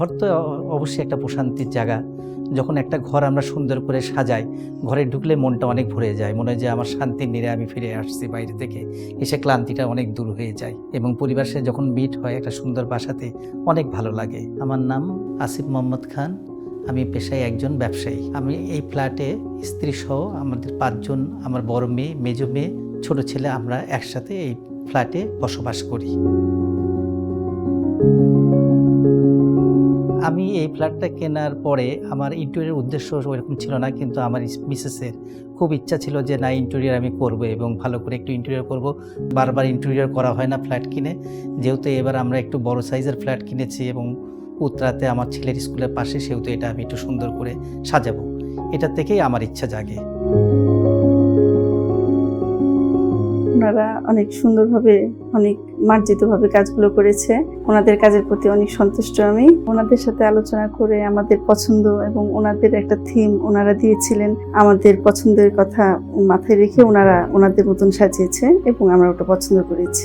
ঘর তো অবশ্যই একটা প্রশান্তির জায়গা। যখন একটা ঘর আমরা সুন্দর করে সাজাই, ঘরে ঢুকলে মনটা অনেক ভরে যায়। মনে হয় যে আমার শান্তির নিরে আমি ফিরে আসছি বাইরে থেকে। এসে ক্লান্তিটা অনেক দূর হয়ে যায় এবং পরিবারের সাথে যখন মিট হয় একটা সুন্দর বাসাতে, অনেক ভালো লাগে। আমার নাম আসিফ মোহাম্মদ খান। আমি পেশায় একজন ব্যবসায়ী। আমি এই ফ্ল্যাটে স্ত্রী সহ আমাদের পাঁচজন, আমার বড় মেয়ে, মেজো মেয়ে, ছোট ছেলে আমরা একসাথে এই ফ্ল্যাটে বসবাস করি। আমি এই ফ্ল্যাটটা কেনার পরে আমার ইন্টেরিয়র উদ্দেশ্য ওইরকম ছিল না, কিন্তু আমার মিসেসের খুব ইচ্ছা ছিল যে না ইন্টেরিয়র আমি করব এবং ভালো করে একটু ইন্টেরিয়র করব। বারবার ইন্টেরিয়র করা হয় না ফ্ল্যাট কিনে। যেহেতু এবার আমরা একটু বড় সাইজের ফ্ল্যাট কিনেছি এবং উত্তরাতে আমার ছেলের স্কুলের পাশে, সেহেতু এটা আমি একটু সুন্দর করে সাজাবো। এটা থেকেই আমার ইচ্ছা জাগে। ওনারা অনেক সুন্দরভাবে, অনেক মার্জিতভাবে কাজগুলো করেছে। ওনাদের কাজের প্রতি অনেক সন্তুষ্ট আমি। ওনাদের সাথে আলোচনা করে আমাদের পছন্দ এবং ওনাদের একটা থিম ওনারা দিয়েছিলেন, আমাদের পছন্দের কথা মাথায় রেখে ওনারা ওনাদের মতন সাজিয়েছে এবং আমরা ওটা পছন্দ করেছি।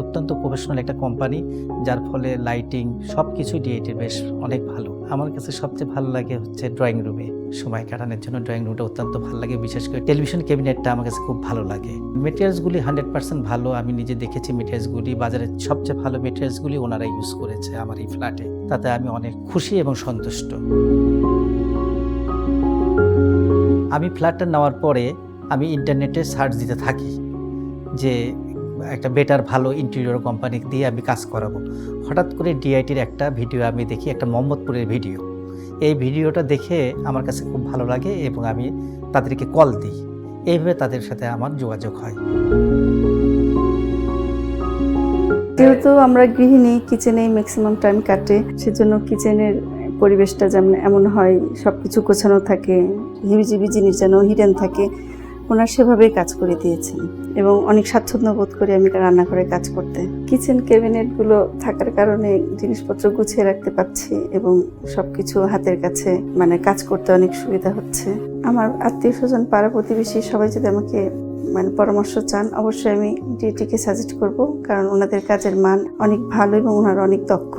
অত্যন্ত প্রফেশনাল একটা কোম্পানি যার ফলে লাইটিং সব কিছুই ডিআইটির বেশ অনেক ভালো। আমার কাছে সবচেয়ে ভালো লাগে হচ্ছে ড্রয়িং রুমে সময় কাটানোর জন্য। ড্রয়িং রুমটা অত্যন্ত ভালো লাগে, বিশেষ করে টেলিভিশন ক্যাবিনেটটা আমার কাছে খুব ভালো লাগে। মেটেরিয়ালসগুলি হান্ড্রেড পার্সেন্ট ভালো, আমি নিজে দেখেছি মেটেরিয়ালসগুলি বাজারের সবচেয়ে ভালো মেটেরিয়ালসগুলি ওনারা ইউজ করেছে আমার এই ফ্ল্যাটে তাতে আমি অনেক খুশি এবং সন্তুষ্ট। আমি ফ্ল্যাটটা নেওয়ার পরে আমি ইন্টারনেটে সার্চ দিতে থাকি যে একটা বেটার ভালো ইন্টেরিয়র কোম্পানি দিয়ে আমি কাজ করাবো। হঠাৎ করে ডিআইটির একটা ভিডিও আমি দেখি, একটা মোহাম্মদপুরের ভিডিও এই ভিডিওটা দেখে আমার কাছে খুব ভালো লাগে এবং আমি তাদেরকে কল দিই। এইভাবে তাদের সাথে আমার যোগাযোগ হয়। যেহেতু আমরা গৃহিণী কিচেনেই ম্যাক্সিমাম টাইম কাটে, সেজন্য কিচেনের পরিবেশটা যেমন এমন হয় সব কিছু গোছানো থাকে হিবিজিবি জিনিস যেন হিডেন থাকে। ওনার সেভাবেই কাজ করে দিয়েছেন এবং অনেক স্বাচ্ছন্দ্য বোধ করি আমি রান্নাঘরে কাজ করতে। কিচেন ক্যাবিনেটগুলো থাকার কারণে জিনিসপত্র গুছিয়ে রাখতে পারছি এবং সবকিছু হাতের কাছে মানে কাজ করতে অনেক সুবিধা হচ্ছে। আমার আত্মীয় স্বজন পাড়া প্রতিবেশী সবাই যদি আমাকে মানে পরামর্শ চান, অবশ্যই আমি ডিটিকে সাজেস্ট করব, কারণ ওনাদের কাজের মান অনেক ভালো এবং ওনারা অনেক দক্ষ।